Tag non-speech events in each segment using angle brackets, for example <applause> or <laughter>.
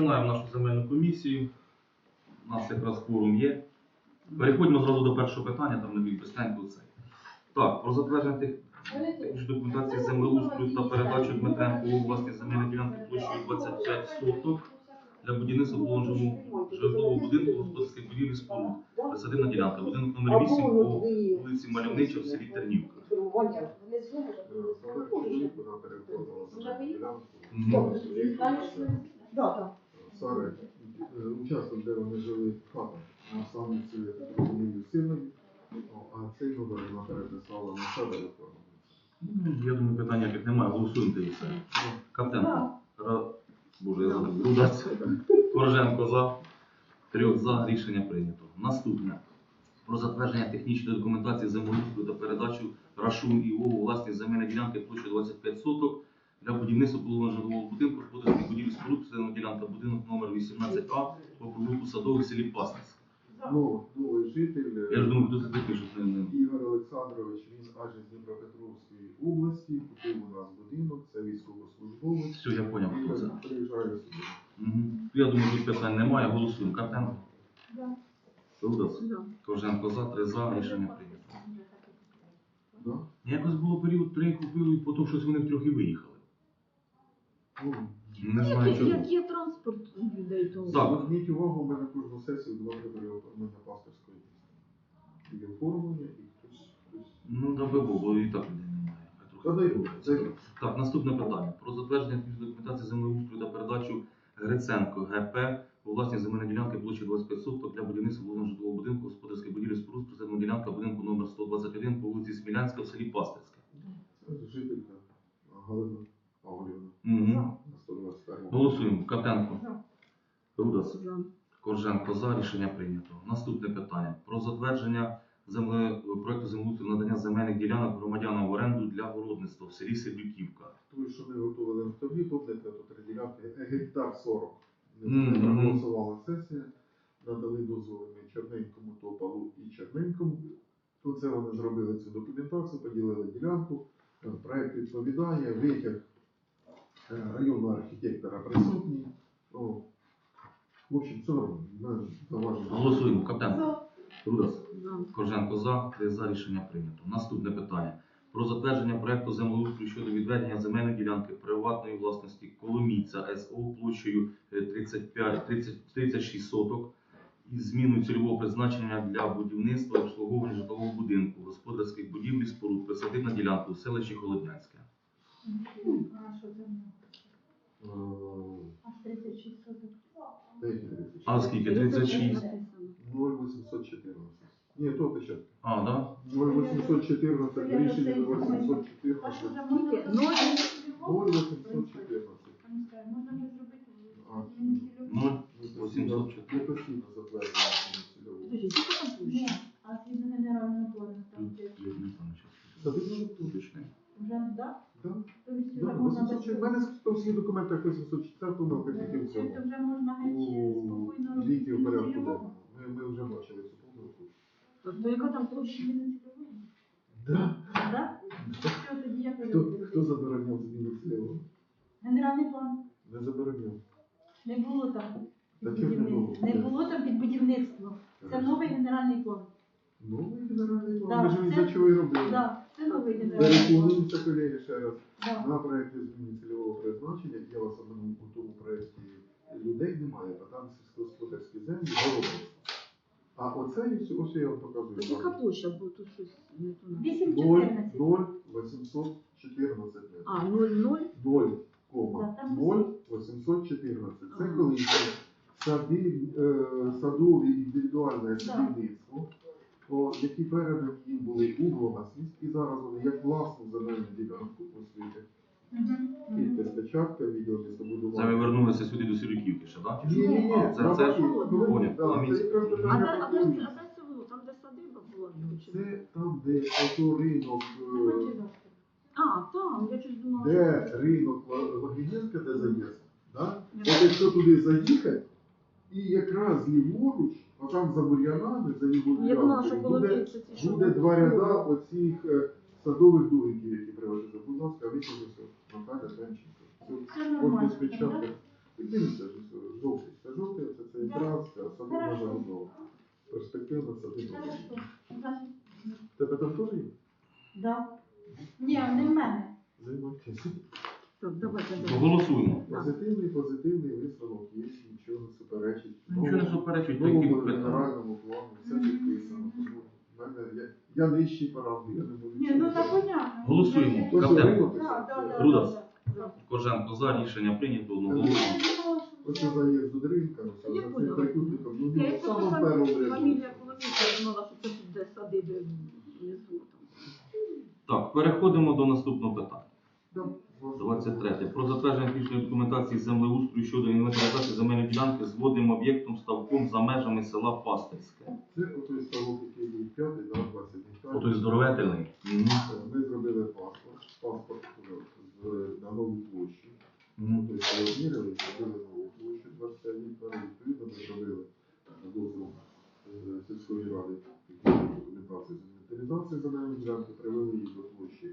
Починаємо нашу земельну комісію. У нас якраз форум є. Переходимо зразу до першого питання, там не більш безпенько це. Так, про затвердження тих документації землеустрою та передачу Дмитренку у власні земельної ділянки площею 25 соток для будівництва положеного житлового будинку господарських будівлі споруд. Присадибна ділянка, будинок номер 8 по вулиці Мальовнича в селі Тернівка. Мгм. Сари, е, участок, де вони жили хата, на саме це розумію, синові, а цей номер вона переписала на себе реформу. Ну, Я думаю, питання яких немає, голосуємо і все. Каптенко. Ра... Боже, я забув. Рудаць. Корженко за. Трьох за. Рішення прийнято. Наступне. Про затвердження технічної документації землеустрою та передачу Рашун і ОВО власні земельні ділянки площею 25 соток для будівництва житлового будинку, господарських будівлі споруд, це ділянка будинок номер 18А по провулку Садовий в селі Пасницьк. Ну, новий житель е, Я ж думаю, хто це такий, що це не... Ігор Олександрович, він аж із Дніпропетровської області, купив у нас будинок, це військовослужбовець. Все, я поняв, хто це. Приїжджає сюди. Мгм. Я думаю, тут питань немає. Голосуємо. Картенко. Рудас. Коженко за, три за, рішення прийнято. Да? Якось було період, три купили, потім щось вони втрьох і виїхали. Не знаю чого. Як є транспорт у людей, то Так. Зверніть увагу, ми на кожну сесію два три оформлення пасторської пісні. І оформлення, і хтось. хтось. Ну, да би було, бо і так людей немає. Хай Та дай Бог, Бог. Так, наступне питання. Про затвердження технічної документації землеустрою та передачу Гриценко ГП у власні земельні ділянки площі 25 соток для будівництва вуличного житлового будинку, господарської будівлі споруд, присадна ділянка будинку номер 121 по вулиці Смілянська в селі Пастирське. Це жителька Галина Павлівна Угу. 121. Голосуємо. Катенко. Рудас. за. Корженко за рішення прийнято. Наступне питання про затвердження земле проекту землеустрою надання земельних ділянок громадянам в оренду для городництва в селі Сердюківка. Той, що ми готували на тобі, помните, то три ділянки, гектар 40. Мгм. Проголосувала сесія, надали дозволи ми Черненькому, Топалу і Черненькому. То це вони зробили цю документацію, поділили ділянку, проект відповідає, витяг районного архітектора присутній. О, в общем, все нормально. Ми заважимо. Голосуємо. Каптенко. Рудас. За. Корженко за. Три за рішення прийнято. Наступне питання. Про затвердження проекту землеустрою щодо відведення земельної ділянки приватної власності Коломійця СО площею е, 35, 30, 36 соток із зміною цільового призначення для будівництва і обслуговування житлового будинку, господарських будівлі, споруд, присадибна ділянка у селищі Холоднянське. Е, Аж 36 соток. деякі речі. А скільки? 36? 0814. Ні, то початку. А, да? 0814 рішення А що 814. вже можна Скільки? Ноль? 0814. Там скажу, можна вже зробити А. Ноль. Ми 804. Ми постійно скільки там Ні, площа? а згідно генерального плану там Тут, де я не знаю, щас. Садибна тут. Уточню. вже да? Да, Тобто да, вже можна 804. У мене в всіх документах 804, помилка тільки в цьому. Це вже можна геть У спокійно літі в порядку денному. Ми, ми вже бачили цю помилку. То яка там площа? Зміну цільового? Да. Да? Що тоді я Хто, перевірю? хто забороняв зміну цільового? Генеральний план. Не забороняв. Не було там Та під чого ж не було? будівництво. Не було там під будівництво. Це новий генеральний план. Новий генеральний Да, план. Ми ж він це- за чого і робили. Да, це новий генеральний план. Переконуємося, колеги, ще раз. Да. На проєкті зміни цільового призначення, я вас обманув у тому проєкті, людей немає, а там сільськогосподарські землі городництво. А оце ось я вам показую. Так яка площа? Бо тут щось не то. 8-14. 0, 814 метрів. А, 0,0? 0, Да, там 0, 814. Це Ага. коли сади, е, садові індивідуальне Да. о, які передані їм були у власність, і зараз вони як власну земельну ділянку освіти. Мгм. Кількість печатка, відділ Це містобудування. вернулися сюди до Сірюківки ще, так? Ні, ні, ні, Це- це- поняв. Поняв. Це якраз А де, а по де, а де це було? Там, де садиба була? чи- Це там, де ото ринок, Ну, е, А, там, я щось думала. де що- ринок Вагінєнка, де заїзд. Да? От якщо туди заїхати, і якраз ліворуч, а там за бур'янами, за його Я думала, що ділянкою, буде, колодці ці, що буде два ряда оцих е, садових дугиків, які привезли. Будь ласка, витягнуться Наталя Денченко. Це Все от нормально. Дивіться, жовтий, це жовтий, це цей якраз, а садиба Хорошо. забудова. Перспективна садиба. Тебе там теж є? да. Ні, не в мене. Займайтеся. Так, давайте. Голосуємо. Позитивний, позитивний висновок є, нічого не суперечить. Нічого не суперечують, В такі новому питання. генеральному плану все підписано. В я, я нижчий параметр, я не можу. Ні, ну так понятно. Голосуємо. Я- То, що Каптен. ринутися, Да, да, да, да, да. Коженко за рішення прийнято одноголосно. Оце заїзд до ринка, Я оце за цим поняла. трикутником, ну Я він перший фамілія ряду. Коломійця, я думала, що це буде садиби внизу. там. Так, переходимо до наступного питання. Да, 23. Про затвердження технічної документації землеустрою щодо інвентаризації земельної ділянки з водним об'єктом ставком за межами села Пастирське. Це отой ставок, який був п'ятий, 20 гектарів. Отой здоровительний. Ми зробили паспорт, паспорт е, з- на нову площу. Мгм. Тобто зробили нову площу 25 гектарів. Відповідно, ми зробили дозвіл е, сільської ради технічну документацію з інвентаризації земельної ділянки, привели її до площі одного об'єкта 2580.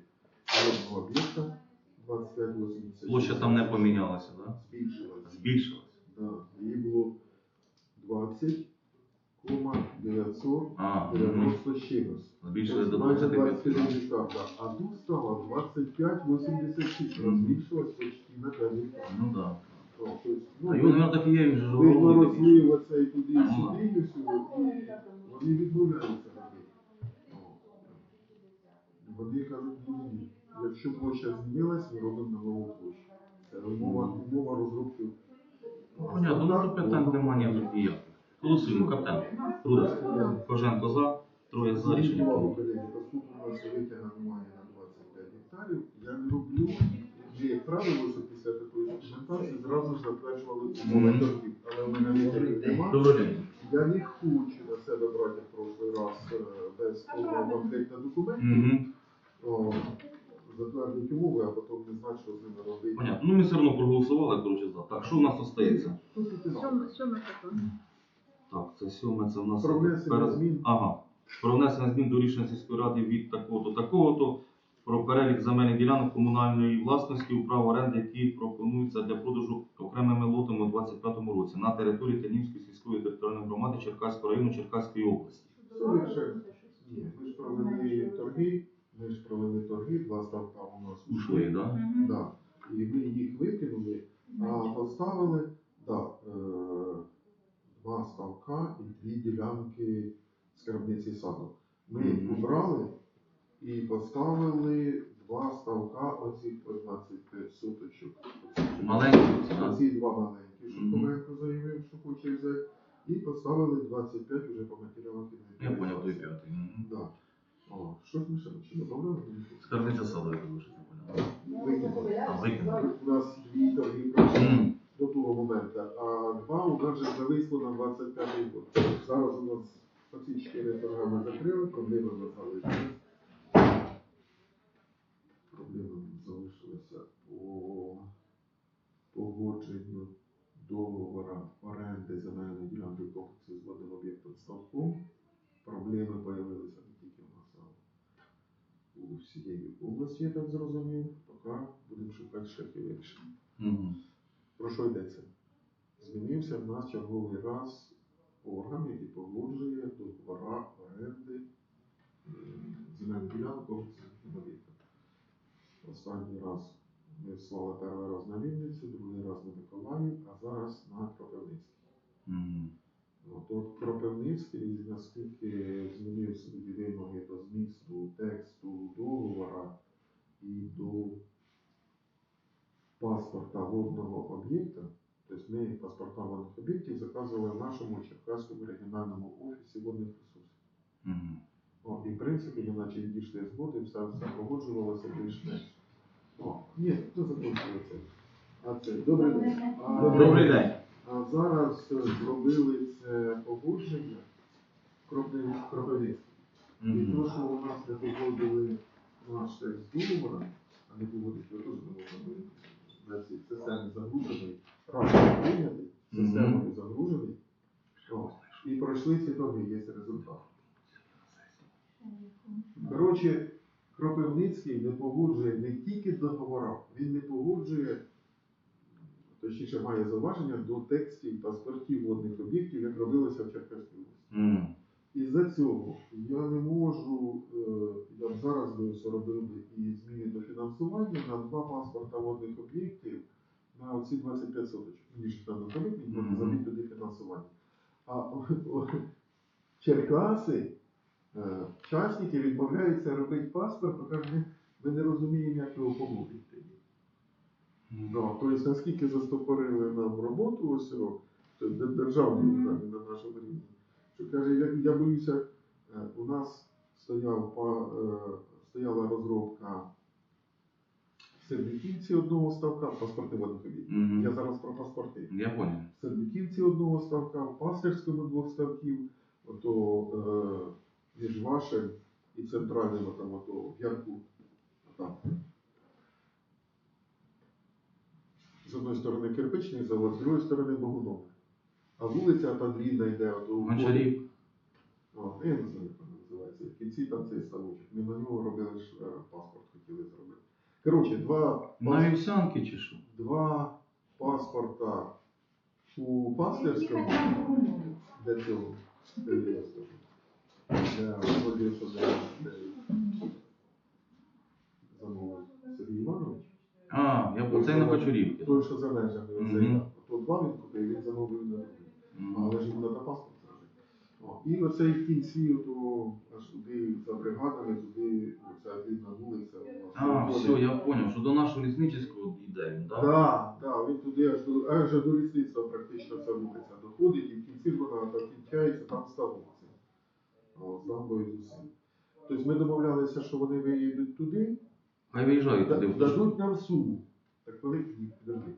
Площа там не помінялася, так? Збільшилася. Збільшилася. Да, її було 20,990 А, чимось. збільшили до Тобто майже 25. гектар, да. А тут стало 25,86. Мгм. Збільшилось почти на 5 гектар. Ну так. Тобто, ну, А його, мабуть, так і є, він же ж Видно, огородний оце і туди, і Ну, сюди, і сюди. і Вони відмовляються робити. О. Вони кажуть, ні, ні, ні. Якщо площа змінилась, ми робимо на нову площу. Це умова, умова розробки. Понятно, ну тут питань немає ніяких ніяких. Голосуємо, каптен. Рудас. Коженко за. Троє за рішення. Увагу, колеги, у нас витяга немає на 25 гектарів, я не роблю, вже як правило, що після такої документації зразу ж затверджували умови торгів. Але у мене витягів немає. Добрий день. Я не хочу на себе брати в прошлий раз е, без повного конкретного документу. О, затвердити умови, а потім не знати, що з ними робити. Понятно. Ну ми все одно проголосували, коротше, за. Так, що у нас остається? Тут. Сьоме, сьоме питання. Так, це сьоме, це в нас. Про внесення перед- змін. Ага. Про внесення змін до рішення сільської ради від такого-то, такого-то. Про перелік земельних ділянок комунальної власності у право оренди, які пропонуються для продажу окремими лотами у 2025 році на території Тернівської сільської територіальної громади Черкаського району Черкаської області. Ні, ми ж провели торги, ми ж провели торги, два ставка у нас Ушли, так? Да? Мгм. Да. І ми їх викинули, а поставили да, е, два ставка і дві ділянки скарбниці саду. Ми їх Мгм. убрали і поставили два ставка оцих по 25 соточок. Маленькі? Оці два маленькі, що Мгм. Заявив, що хоче взяти. І поставили 25 вже по матеріалах Я поняв, той п'ятий. Мгм. Да. О, що ж ми ще ще добавили? Скарбниця не поняв. Викинули. А, викинули. У нас дві торги до того моменту, а два у нас вже зависло на 25 год. Зараз у нас оці чотири програми закрили, проблеми залишилися. Проблеми залишилися по погодженню договора оренди земельної ділянки комплексі з водним об'єктом ставком. Проблеми з'явилися не тільки в нас, а у всієї області, я так зрозумів. Поки будемо шукати шляхи вирішення. Мгм. Про що йдеться? Змінився в нас черговий раз орган, який погоджує договора оренди е, земельних ділянок з об'єктом. Останній раз ми слали перший раз на Вінницю, другий раз на Миколаїв, а зараз на Кропивницький. Мгм. От, от Кропивницький, наскільки змінив свої вимоги до змісту тексту договора і до паспорта водного об'єкта, тобто ми паспорта водних об'єктів заказували в нашому Черкаському регіональному офісі водних ресурсів. Мгм. О, і в принципі, ми наче дійшли згоди, все, все погоджувалося більш-менш. О, ні, хто це? А це добрий день. Добрий день. А зараз е, зробили це погодження Кропивницький. І Мгм. то, що у нас не погодили наш текст договора, а не погодить його на цій системі загружений, раз прийнятий, системою загружений, о, і пройшли ці торги, є результат. Коротше, Кропивницький не погоджує не тільки договора, він не погоджує точніше має зауваження до текстів паспортів водних об'єктів, як робилося в Черкаській області. М. Із-за цього я не можу, е, я б зараз би все робив і зміни до фінансування на два паспорта водних об'єктів на оці 25 соточок. Мені ж пам'ятник, Мгм. можна забити туди фінансування. А <laughs> Черкаси, е, частники відмовляються робити паспорт, бо кажуть, ми, не розуміємо, як його помогти. Да, тобто, наскільки застопорили нам роботу ось цього, то де- державні на нашому рівні, що каже, я, я боюся, е, у нас стояв, е, стояла розробка в Сербіківці одного ставка, паспорти об'єктів. Мгм. Я зараз про паспорти. Я понял. В одного ставка, Пастерському двох ставків, ото е, між вашим і центральним там, ото, в Ярку. Там. з одної сторони кирпичний завод, з другої сторони Богунок. А вулиця та длінна йде от у О, ну, я не знаю, як вона називається. В кінці там цей ставочок. Ми на нього робили ж е, паспорт, хотіли зробити. Коротше, два, На вівсянки чи що? два паспорта у Паслярському, для цього 90-го. Для 199. Це на Кочурівки. Той, що за межами оцей. То два він купив, він замовив на другий. Але ж йому треба паспорт зробити. І оцей в кінці, то аж туди за бригадами, туди ця рідна вулиця. А, все, я понял, що до нашого лісничого йде він, Так, да, да, він туди аж до, аж до лісництва практично ця вулиця доходить, і в кінці вона так кінчається, там ставиться. О, з дамбою з усім. Тобто ми домовлялися, що вони виїдуть туди, Хай виїжджають туди дадуть нам суму. Так вони ні, подожди.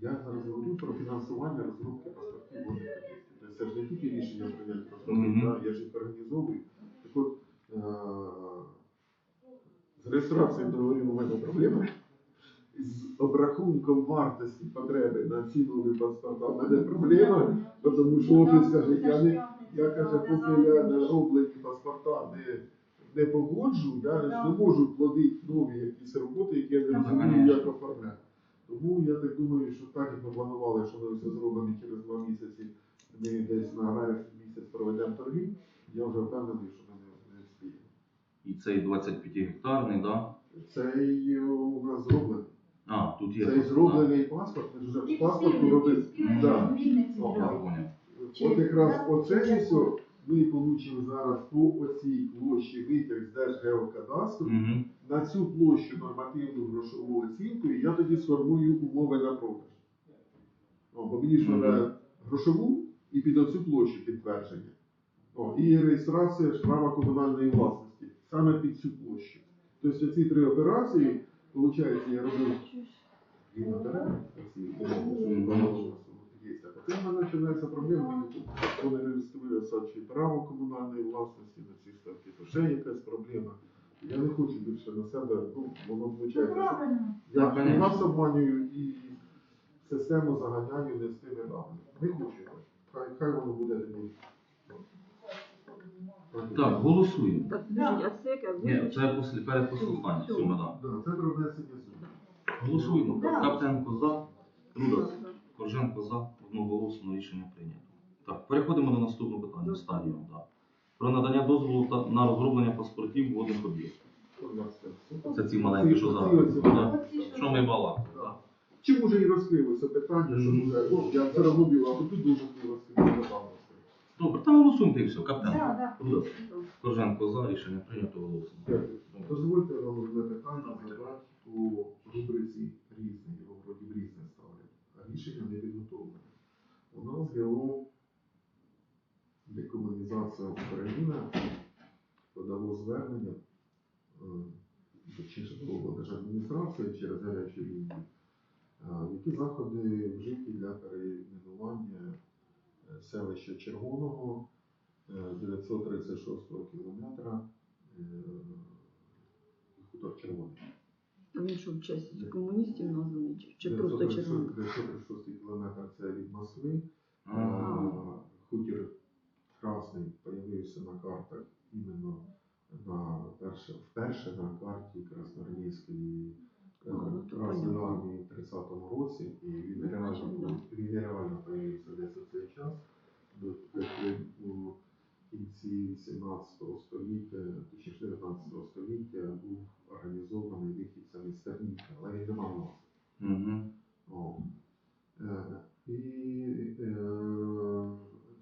Я зараз говорю про фінансування розробки паспортів водних об'єктів. Тобто це ж не тільки рішення прийняти розробки, Мгм. да, я ж їх організовую. Так от, е- з реєстрацією договорів у мене проблеми. З обрахунком вартості потреби на ці нові паспорта в мене проблема, тому що офіс каже, я не, я каже, поки я на роблені паспорта не, не погоджу, я ж не можу плодити нові якісь роботи, які я не розумію, як оформляти. Тому я так думаю, що так як ми планували, що ми все зробимо і через два місяці, ми десь на граючий місяць проведемо торги, я вже впевнений, що ми не, не встигнемо. І цей 25 гектарний, да? Цей у нас зроблений. А, тут є. Цей просто, зроблений паспорт, ми ж вже паспорт спільний, робили. Да. Я. От якраз оце все ми получимо зараз по оцій площі витяг з Держгеокадастру. Угу. На цю площу нормативну грошову оцінку, і я тоді сформую умови на продаж. О, бо мені ж Мгм. треба грошову і під оцю площу підтвердження. О, і реєстрація ж права комунальної власності саме під цю площу. Тобто ці три операції, виходить, я робив і на що. А в мене починається проблема, тут вони садчі право комунальної власності на ці ставки, то ще якась проблема. Я не хочу більше на себе, ну, воно виходить, що правильно. я і нас обманюю і систему заганяю не з тими даними. Не хочу. я. Хай, хай воно буде тоді. Так, голосуємо. Так, а це яке? Ні, це після, да. Да, це про внесення змін. Голосуємо. Да. Каптенко за, Рудас, Корженко за, одноголосно рішення прийнято. Так, переходимо до наступного питання, останнього. Да. Про надання дозволу та- на розроблення паспортів водних об'єктів. Це ці маленькі, що зараз. Да. Що ми балакали, так? Чим уже і розкрилося питання, що Мгм. вже, ну, я вчора робив, а тут дуже не розкрилося. Добре, там голосуємо і все. Да, да. Корженко за, рішення прийнято голосно. Дякую. Дозвольте одне питання задати по рубриці різне, його вроді в різне ставлять, а рішення не підготовлене. У нас ГО декомунізація Україна подало звернення, е, точніше було через гарячу лінію, е, які заходи вжиті для перейменування е, селища Червоного е, 936 кілометра хутор Червоний. А він що в честь комуністів названий, чи, чи просто 936 червоний? 936 кілометр це від Москви. А, Хутір Красний появився на картах іменно на перше, вперше на карті Красноармійської е, Ну, то Красної понятно. армії в 30-му році, і він реально, він реально появився десь у цей час, до як у кінці 18 століття, точніше 19 століття був організований вихід саме з Терніка, але він не мав. Е, І е,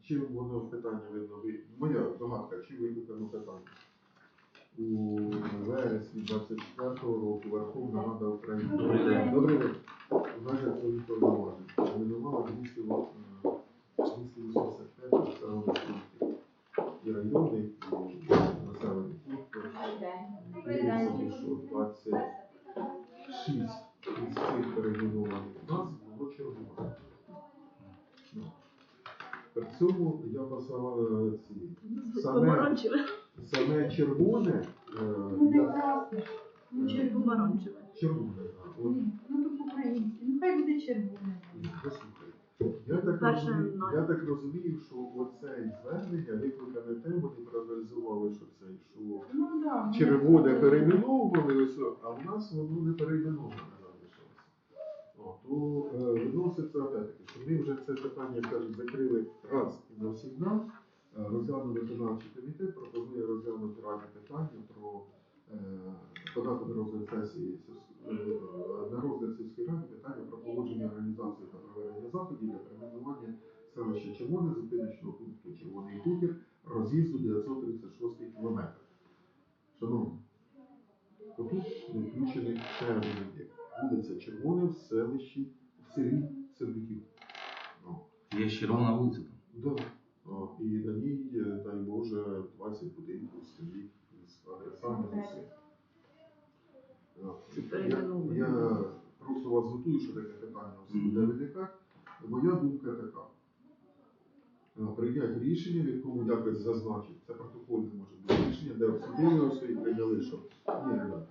чим воно питання видно? Моя догадка, чим викликано питання? У вересні 24-го року Верховна Рада України. Добрий день. Добрий день. В межах своїх повноважень номінувала 200 е, 285 населених пунктів. І районних, і населених що 26 із цих перейменованих назв було. Ну. При цьому я поставив е, ці саме, саме червоне, е, Ну, красне. Ну, червоне. червоне, так. Ну, то по-українськи. Ну, буде червоне. послухай. Я так, Перше розумію, я так розумію, що оце звернення викликане тим, вони проаналізували, що це, що Ну, да. червоне перейменовували, ось, а в нас воно не перейменоване залишилося. О, то е, виноситься опять-таки, що ми вже це питання, як кажуть, закрили раз і навсігда. Е, Розглянув виконавчий комітет, пропонує розглянути раннє питання про е, подати розгляд сесії сільсь- е, на розгляд сільської ради питання про погодження організації та проведення заходів для перейменування селища Червоне, зупиночного пункту Червоний Хутір, роз'їзду 936 км. Шановні, Отут не включений ще один об'єкт. Вулиця Червоне в селищі, в селі Сердюків. Є червона вулиця там. да. О, і на ній, е, дай Боже, 20 будинків стоїть з адресами з. Я, я просто вас готую, що таке питання у буде Моя думка така. Е, Прийняти рішення, в якому якось зазначить, це протокольне може бути. Рішення, де обсудили ось і прийняли, що ні, ребята,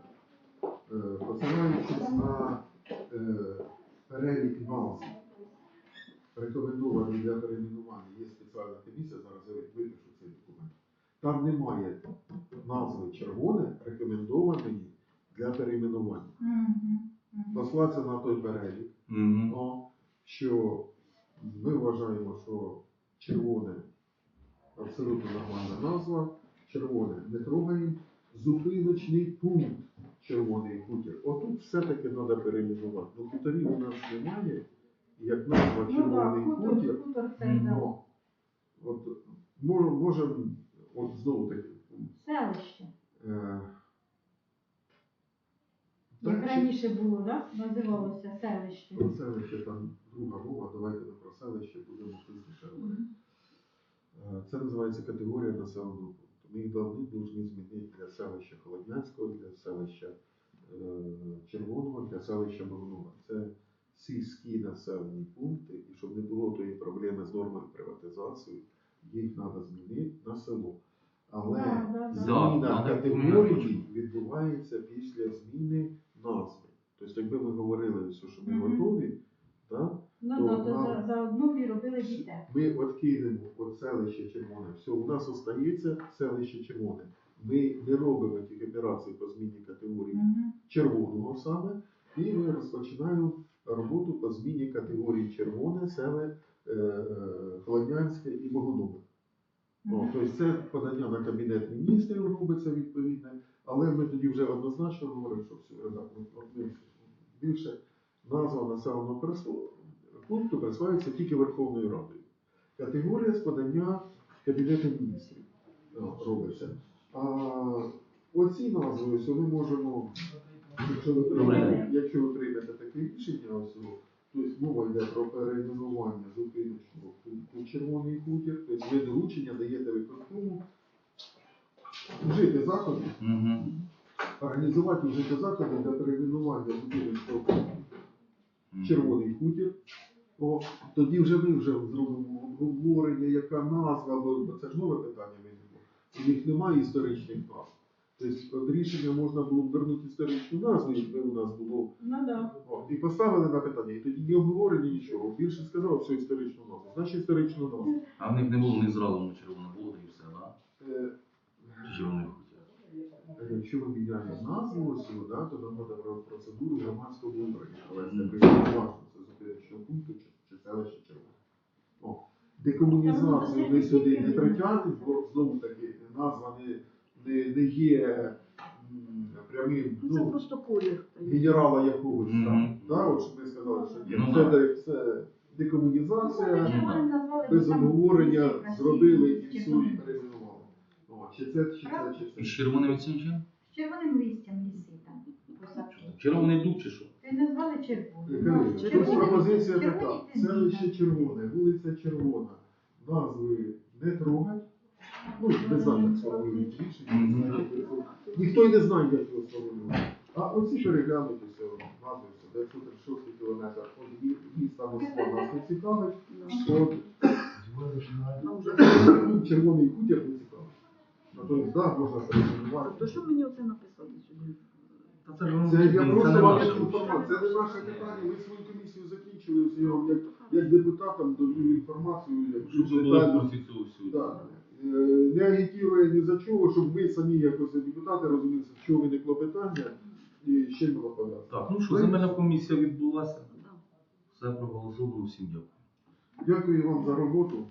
посилаючись на е, перелік назв, рекомендований для перейменування, є спеціальна комісія, зараз я випишу цей документ. Там немає назви червоне рекомендованої для перейменування. Послатися на той перелік, Угу. о, що ми вважаємо, що червоне абсолютно нормальна назва, червоне не трогаємо, зупиночний пункт червоний хутір. Отут все-таки треба перейменувати. Ну, хуторів у нас немає, як назва Ну, червоний да, хутор, хутір, хутор це да. ну, от, мо- можемо, от знову таки, селище. е, Як так, раніше було, да? називалося селище. Про селище там друга мова, давайте ми про селище будемо пізніше говорити. Е, Це називається категорія населеного пункту. Ми їх давно повинні змінити для селища Холоднянського, для селища е, Червоного, для селища Богунова. Це сільські населені пункти, і щоб не було тої проблеми з нормою приватизації, їх треба змінити на село. Але Да, да, да. зміна Да, категорії відбувається після зміни назви. Тобто, якби ми говорили все, що ми Мгм. готові? Ну, То да, то нам- за, за одну б робили дітей. Ми от кинемо от селище Червоне. Все, у нас остається селище Червоне. Ми не робимо тих операцій по зміні категорії червоного саме, і ми розпочинаємо роботу по зміні категорії червоне, селе е, е, Холоднянське і Богодубе. О, тобто це подання на кабінет міністрів робиться відповідне, але ми тоді вже однозначно говоримо, що все, ми більше назва населеного пункту присваюється тільки Верховною Радою. Категорія з подання Кабінету міністрів робиться. А оці назви, ось ми можемо, якщо ви приймете, якщо ви приймете таке рішення, ось, тобто мова йде про перейменування зупиночного пункту Червоний хутір, тобто ви доручення даєте виконкому вжити заходи, Угу. організувати вжити заходи для перейменування пункту Червоний хутір. О, тоді вже ми вже зробимо обговорення, яка назва, бо, це ж нове питання виникло. У них немає історичних назв. Тобто от рішення можна було б вернути історичну назву, якби у нас було. Ну да. О, і поставили на питання, і тоді ні обговорення, нічого. Більше сказав, все історичну назву. Значить історичну назву. А в них не було ні зразу на червоно було, і все, да? Е, Чи червоний? Якщо ми міняємо назву ось, да, то нам треба про- процедуру громадського обговорення. Але це важливо, це зупиничного пункту чи, чи селище червоне. О, декомунізацію ми сюди не притягнемо, бо знову таки назва не, не, не є м, прямим Ну, Це ну, просто колір. генерала якогось там. Мгм. Да, от щоб ми сказали, що ні, Ну, це, да. де- це декомунізація, назвали, без обговорення зробили і все, червоним. І Чи це, чи це, чи це. З червоним цим чим? З червоним листям ліси там посадки. Червоний дуб чи що? Ти назвали червоним. Кирило, пропозиція така. Селище червоне, вулиця червона. Назви не трогать. Ну, не знаю, як сформулюють рішення. Ніхто й не знає, як його сформулювати. А оці переглянуть усе, назви все, 936 кілометр. От мі- міста Москва нас не цікавить. От вже. червоний хутір не цікавить. Натомість, так, можна. То що мені оце написати сюди? Та це я не вам наше. Це не наше питання. Ми свою комісію закінчили. Я вам як, як депутатам даю інформацію, як Щоб ви були в курсі цього всього. Да. Е, Не агітує ні за чого, щоб ми самі якось депутати розуміли, з чого виникло питання і з чим воно пов'язано. Так, ну що, земельна комісія відбулася. Все проголосовано, всім дякую. Дякую вам за роботу.